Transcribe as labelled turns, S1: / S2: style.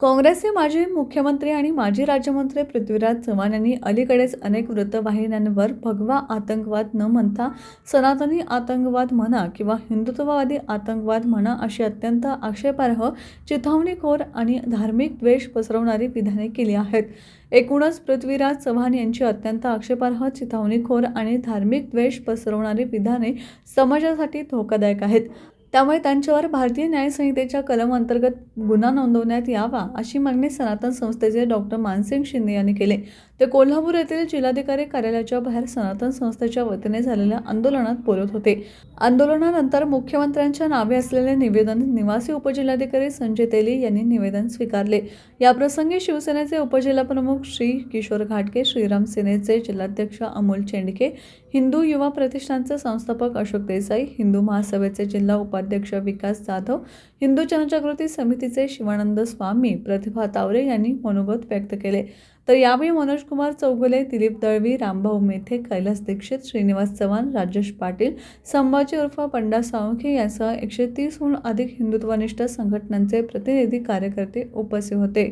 S1: काँग्रेसचे माजी मुख्यमंत्री आणि माजी राज्यमंत्री पृथ्वीराज चव्हाण यांनी अलीकडेच अनेक वृत्तवाहिन्यांवर भगवा आतंकवाद न म्हणता सनातनी आतंकवाद म्हणा किंवा हिंदुत्ववादी आतंकवाद म्हणा अशी अत्यंत आक्षेपार्ह चिथावणीखोर आणि धार्मिक द्वेष पसरवणारी विधाने केली आहेत. एकूणच पृथ्वीराज चव्हाण यांची अत्यंत आक्षेपार्ह चिथावणीखोर आणि धार्मिक द्वेष पसरवणारी विधाने समाजासाठी धोकादायक आहेत. त्यामुळे त्यांच्यावर भारतीय न्यायसंहितेच्या कलम अंतर्गत गुन्हा नोंदवण्यात यावा अशी मागणी सनातन संस्थेचे डॉक्टर मानसिंग शिंदे यांनी केले. ते कोल्हापूर येथील जिल्हाधिकारी कार्यालयाच्या बाहेर सनातन संस्थेच्या वतीने झालेल्या आंदोलनात बोलत होते. आंदोलनानंतर मुख्यमंत्र्यांच्या नावे असलेले निवेदन निवासी उपजिल्हाधिकारी संजय तेली यांनी निवेदन स्वीकारले. याप्रसंगी शिवसेनेचे उपजिल्हाप्रमुख श्री किशोर घाटगे श्रीराम सेनेचे जिल्हाध्यक्ष अमोल चेंडके हिंदू युवा प्रतिष्ठानचे संस्थापक अशोक देसाई हिंदू महासभेचे जिल्हा उपाध्यक्ष विकास जाधव हिंदू जनजागृती समितीचे शिवानंद स्वामी प्रतिभा तावरे यांनी मनोगत व्यक्त केले. तर यावेळी मनोज कुमार चौगुले दिलीप दळवी रामभाऊ मेथे कैलास दीक्षित श्रीनिवास चव्हाण राजेश पाटील संभाजी उर्फ पंडा साळुंखे यासह एकशे तीसहून अधिक हिंदुत्वनिष्ठ संघटनांचे प्रतिनिधी कार्यकर्ते उपस्थित होते.